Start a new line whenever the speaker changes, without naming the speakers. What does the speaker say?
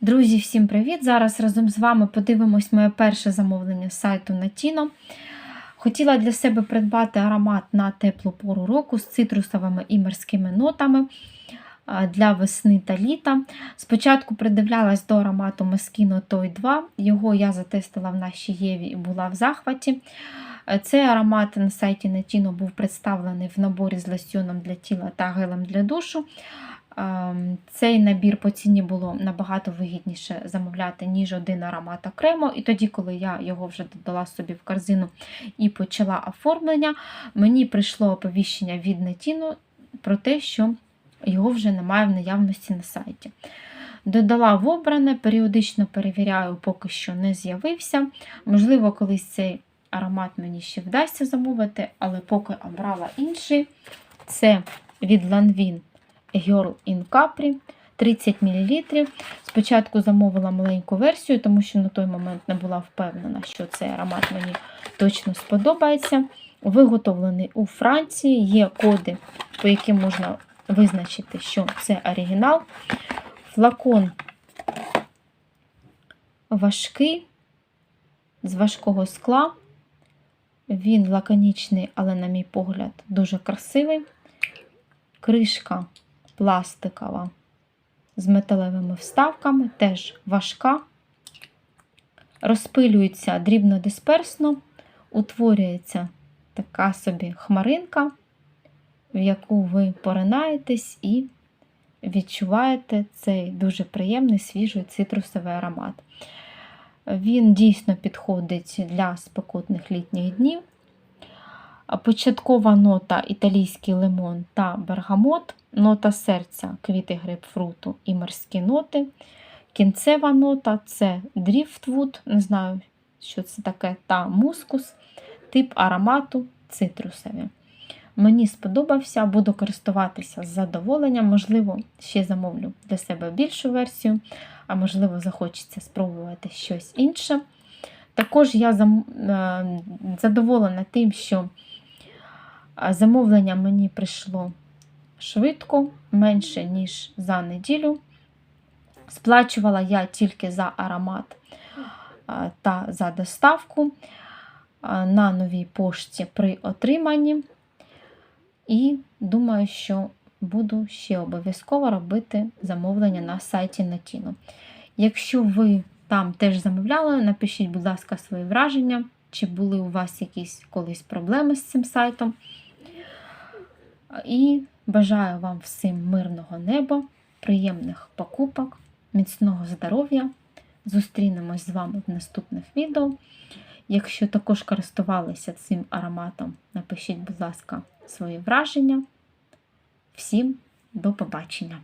Друзі, всім привіт! Зараз разом з вами подивимось моє перше замовлення з сайту Natino. Хотіла для себе придбати аромат на теплу пору року з цитрусовими і морськими нотами для весни та літа. Спочатку придивлялась до аромату Moschino Toy 2. Його я затестила в нашій Єві і була в захваті. Е, Цей аромат на сайті Natino був представлений в наборі з лосьоном для тіла та гелем для душу. Ем, Цей набір по ціні було набагато вигідніше замовляти, ніж один аромат окремо. І тоді, коли я його вже додала собі в корзину і почала оформлення, мені прийшло оповіщення від Нетіну про те, що його вже немає в наявності на сайті. Додала в обране, періодично перевіряю, поки що не з'явився. Можливо, колись цей аромат мені ще вдасться замовити, але поки обрала інший. Це від Lanvin Girl in Capri 30 мл. Спочатку замовила маленьку версію, тому що на той момент не була впевнена, що цей аромат мені точно сподобається. Виготовлений у Франції, є коди, по яким можна визначити, що це оригінал. Флакон важкий, з важкого скла. Він лаконічний, але, на мій погляд, дуже красивий. Кришка пластикова з металевими вставками, теж важка. Розпилюється дрібнодисперсно, утворюється така собі хмаринка, в яку ви поринаєтесь і відчуваєте цей дуже приємний свіжий цитрусовий аромат. Він дійсно підходить для спекотних літніх днів. Початкова нота італійський лимон та бергамот, нота серця, квіти грейпфруту і морські ноти. Кінцева нота це дріфтвуд, не знаю, що це таке, та мускус, тип аромату цитрусові. Мені сподобався, буду користуватися з задоволенням. Можливо, ще замовлю для себе більшу версію, а можливо, захочеться спробувати щось інше. Також я задоволена тим, що замовлення мені прийшло швидко, менше, ніж за неділю. Сплачувала я тільки за аромат та за доставку на новій пошті при отриманні. І думаю, що буду ще обов'язково робити замовлення на сайті Natino. Якщо ви там теж замовляли, напишіть, будь ласка, свої враження, чи були у вас якісь колись проблеми з цим сайтом. І бажаю вам всім мирного неба, приємних покупок, міцного здоров'я. Зустрінемось з вами в наступних відео. Якщо також користувалися цим ароматом, напишіть, будь ласка, свої враження. Всім до побачення!